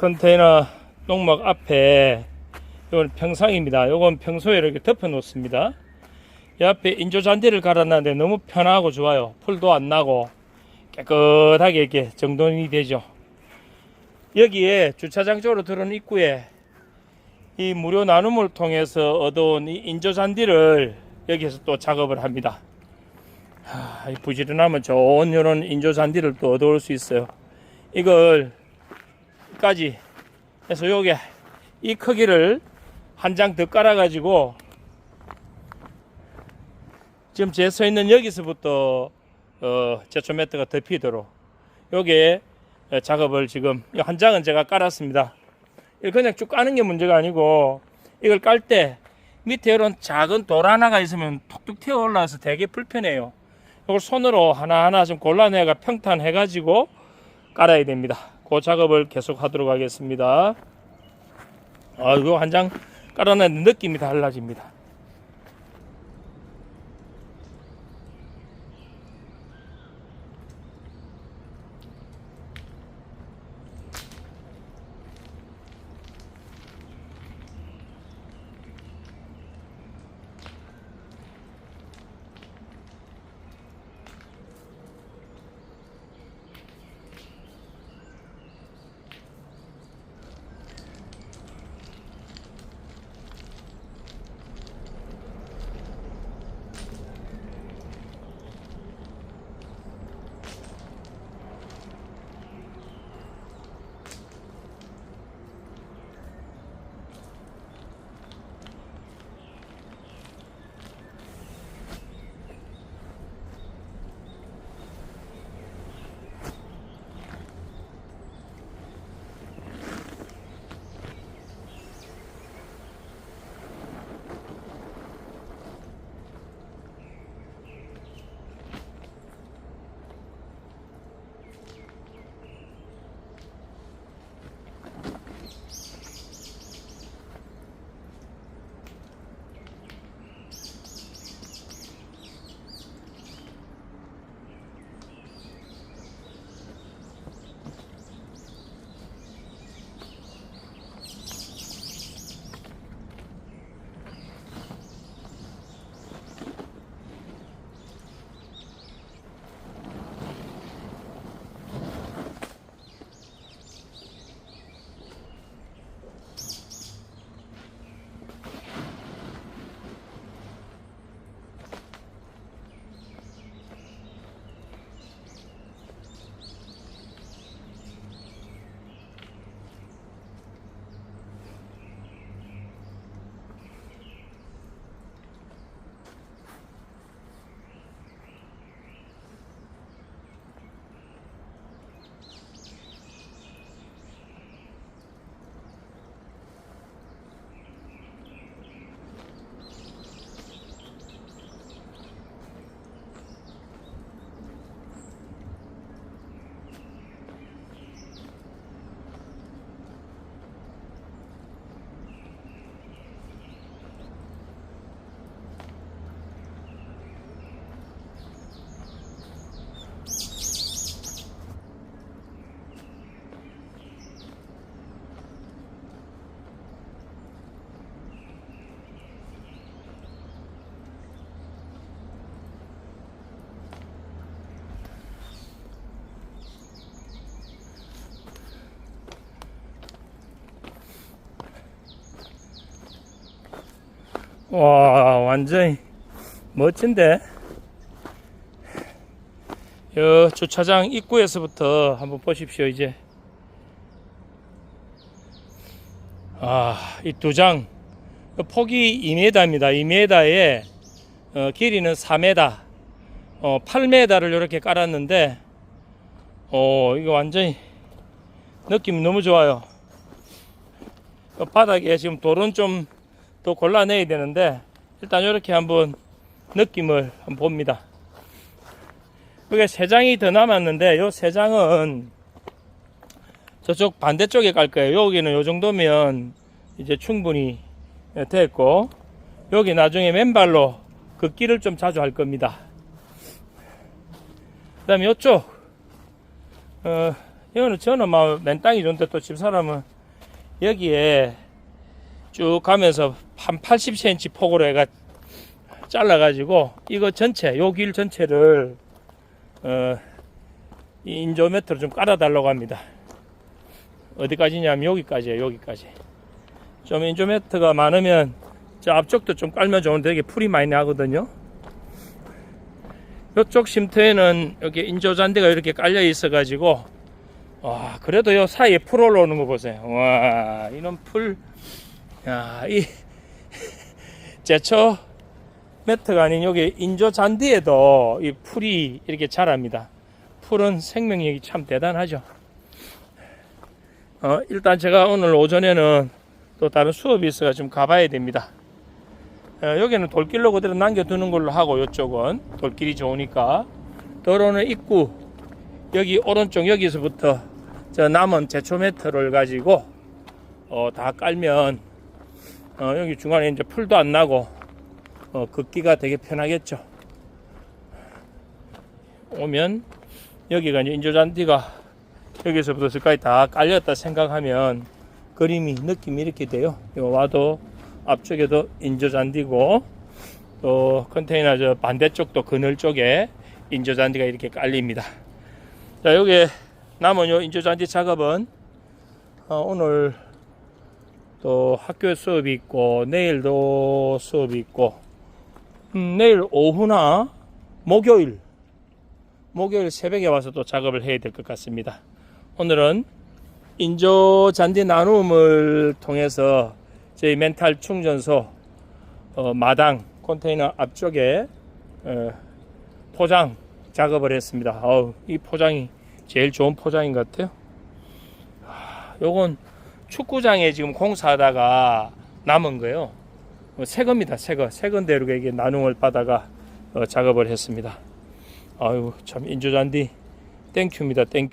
컨테이너 똥막 앞에 이건 평상입니다. 이건 평소에 이렇게 덮어 놓습니다. 이 앞에 인조 잔디를 갈아놨는데 너무 편하고 좋아요. 풀도 안 나고 깨끗하게 이렇게 정돈이 되죠. 여기에 주차장 쪽으로 들어오는 입구에 이 무료 나눔을 통해서 얻어온 이 인조 잔디를 여기에서 또 작업을 합니다. 하, 이 부지런하면 좋은 이런 인조 잔디를 또 얻어올 수 있어요. 이걸 까지 해서 요게 이 크기를 한 장 더 깔아 가지고 지금 제 서 있는 여기서부터 어 제초 매트가 덮이도록 요게 어, 작업을 지금 이한 장은 제가 깔았습니다. 그냥 쭉 까는 게 문제가 아니고 이걸 깔 때 밑에 이런 작은 돌 하나가 있으면 톡톡 튀어 올라와서 되게 불편해요. 이걸 손으로 하나하나 좀 골라내가 평탄해 가지고 깔아야 됩니다. 그 작업을 계속 하도록 하겠습니다. 아, 이거 한 장 깔아내는 느낌이 달라집니다. 와, 완전히 멋진데? 여 주차장 입구에서부터 한번 보십시오, 이제. 아, 이 두 장. 폭이 2m입니다. 2m에 어, 길이는 4m, 어, 8m를 이렇게 깔았는데, 어, 이거 완전히 느낌이 너무 좋아요. 그 바닥에 지금 돌은 좀 또 골라내야 되는데 일단 이렇게 한번 느낌을 한번 봅니다. 여기 세 장이 더 남았는데 요 세 장은 저쪽 반대쪽에 깔 거예요. 여기는 요 정도면 이제 충분히 됐고 여기 나중에 맨발로 걷기를 좀 자주 할 겁니다. 그 다음에 이쪽 어, 이거는 저는 막 맨땅이 좋은데 또 집사람은 여기에 쭉 가면서 한 80cm 폭으로 해가 잘라가지고 이거 전체 요 길 전체를 어, 이 인조매트로 좀 깔아달라고 합니다. 어디까지냐면 여기까지예요. 여기까지. 좀 인조매트가 많으면 저 앞쪽도 좀 깔면 좋은데 여기 풀이 많이 나거든요. 이쪽 쉼터에는 여기 인조잔디가 이렇게 깔려 있어가지고 와 그래도 요 사이에 풀 올라오는 거 보세요. 와 이런 풀, 야 이 제초 매트가 아닌 여기 인조 잔디에도 이 풀이 이렇게 자랍니다. 풀은 생명력이 참 대단하죠. 어, 일단 제가 오늘 오전에는 또 다른 수업이 있어가 좀 가봐야 됩니다. 어, 여기는 돌길로 그대로 남겨두는 걸로 하고 이쪽은 돌길이 좋으니까 도로는 입구 여기 오른쪽 여기서부터 저 남은 제초 매트를 가지고 어, 다 깔면 어, 여기 중간에 이제 풀도 안 나고 어, 걷기가 되게 편하겠죠. 오면 여기가 이제 인조잔디가 여기서부터 저까지 다 깔렸다 생각하면 그림이 느낌이 이렇게 돼요. 요 와도 앞쪽에도 인조잔디고 또 컨테이너 저 반대쪽도 그늘 쪽에 인조잔디가 이렇게 깔립니다. 자 여기 남은 요 인조잔디 작업은 어, 오늘 또 학교 수업이 있고 내일도 수업이 있고 음, 내일 오후나 목요일 목요일 새벽에 와서 또 작업을 해야 될 것 같습니다. 오늘은 인조 잔디 나눔을 통해서 저희 멘탈 충전소 어, 마당 컨테이너 앞쪽에 어, 포장 작업을 했습니다. 어우, 이 포장이 제일 좋은 포장인 것 같아요. 아, 요건 축구장에 지금 공사하다가 남은 거예요. 어, 새 겁니다. 새 거. 새 건대로 이게 나눔을 받아가 어, 작업을 했습니다. 아유, 참 인조잔디 땡큐입니다. 땡큐.